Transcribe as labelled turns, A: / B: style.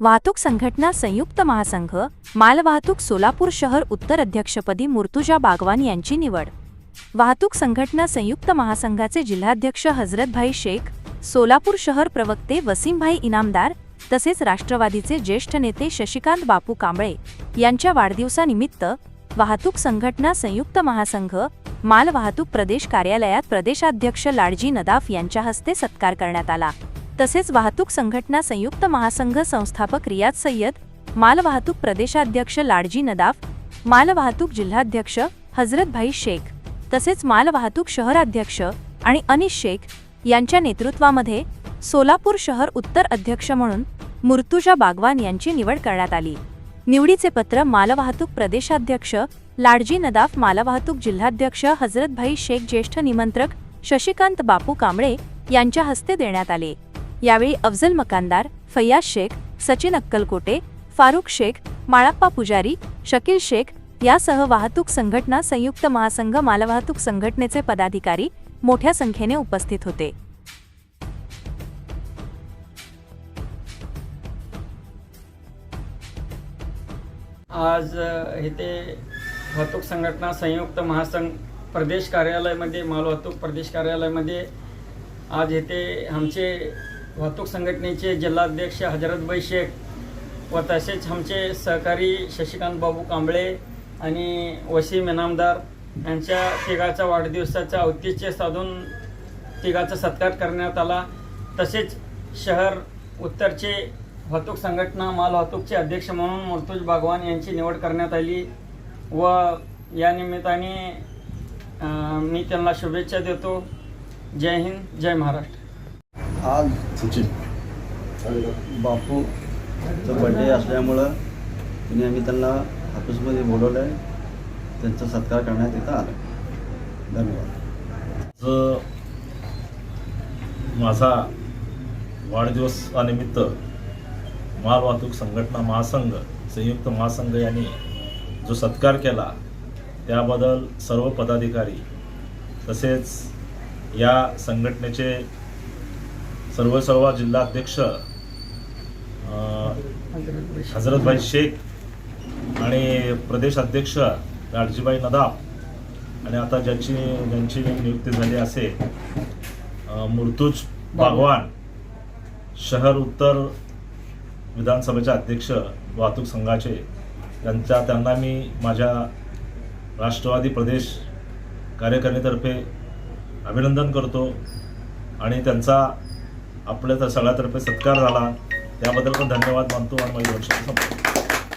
A: वाहतूक संघटना संयुक्त महासंघ मालवाहतूक सोलापूर शहर उत्तर अध्यक्षपदी मुर्तुजा बागवान यांची निवड. वाहतूक संघटना संयुक्त महासंघाचे जिल्हाध्यक्ष हजरतभाई शेख सोलापूर शहर प्रवक्ते वसीमभाई इनामदार तसेच राष्ट्रवादीचे ज्येष्ठ नेते शशिकांत बापू कांबळे यांच्या वाढदिवसानिमित्त वाहतूक संघटना संयुक्त महासंघ मालवाहतूक प्रदेश कार्यालयात प्रदेशाध्यक्ष लाडजी नदाफ यांच्या हस्ते सत्कार करण्यात आला. तसेच वाहतूक संघटना संयुक्त महासंघ संस्थापक रियाज सय्यद मालवाहतूक प्रदेशाध्यक्ष लाडजी नदाफ मालवाहतूक जिल्हाध्यक्ष हजरतभाई शेख तसेच मालवाहतूक शहराध्यक्ष आणि अनिश शेख यांच्या नेतृत्वामध्ये सोलापूर शहर उत्तर अध्यक्ष म्हणून मुर्तुजा बागवान यांची निवड करण्यात आली. निवडीचे पत्र मालवाहतूक प्रदेशाध्यक्ष लाडजी नदाफ मालवाहतूक जिल्हाध्यक्ष हजरतभाई शेख ज्येष्ठ निमंत्रक शशिकांत बापू कांबळे यांच्या हस्ते देण्यात आले. यावेळी अफजल मकानदार फैयाज शेख सचिन अक्कलकोटे फारुख शेख माळप्पा पुजारी शकील शेख यासह वाहतूक संघटना संयुक्त महासंघ मालवाहतूक संघटनेचे पदाधिकारी मोठ्या संख्येने उपस्थित होते.
B: आज इथे वाहतूक संघटना संयुक्त महासंघ प्रदेश कार्यालयामध्ये मालवाहतूक प्रदेश कार्यालयामध्ये आज इथे आमचे वाहतूक संघटनेचे जिल्हाध्यक्ष हजरतभाई शेख व तसेच आमचे सहकारी शशिकांत बाबू कांबळे आणि वसीम इनामदार यांच्या तिघाचा वाढदिवसाचं औतिथ्य साधून तिघाचा सत्कार करण्यात आला. तसेच शहर उत्तरचे वाहतूक संघटना माल वाहतूकचे अध्यक्ष म्हणून मुर्तुज बागवान यांची निवड करण्यात आली व या निमित्ताने मी त्यांना शुभेच्छा देतो. जय हिंद जय महाराष्ट्र.
C: आज सचिन. बापूचं बड्डे असल्यामुळं त्यांनी आम्ही त्यांना ऑफिसमध्ये बोलवलं आहे त्यांचा सत्कार करण्यात इथं आला धन्यवाद.
D: माझा वाढदिवसानिमित्त माल वाहतूक संघटना महासंघ संयुक्त महासंघ यांनी जो सत्कार केला त्याबद्दल सर्व पदाधिकारी तसेच या संघटनेचे सर्व सर्व जिल्हाध्यक्ष हजरतभाई शेख आणि प्रदेश अध्यक्ष लाडजीबाई नदाफ आणि आता ज्याची ज्यांची नियुक्ती झाली असे मुर्तुज बागवान शहर उत्तर विधानसभेचे अध्यक्ष वाहतूक संघाचे त्यांच्या त्यांना मी माझ्या राष्ट्रवादी प्रदेश कार्यकारिणीतर्फे अभिनंदन करतो आणि त्यांचा आपल्या तर सगळ्यातर्फे सत्कार झाला. त्याबद्दल पण धन्यवाद मानतो आणि माझी वर्ष संपतो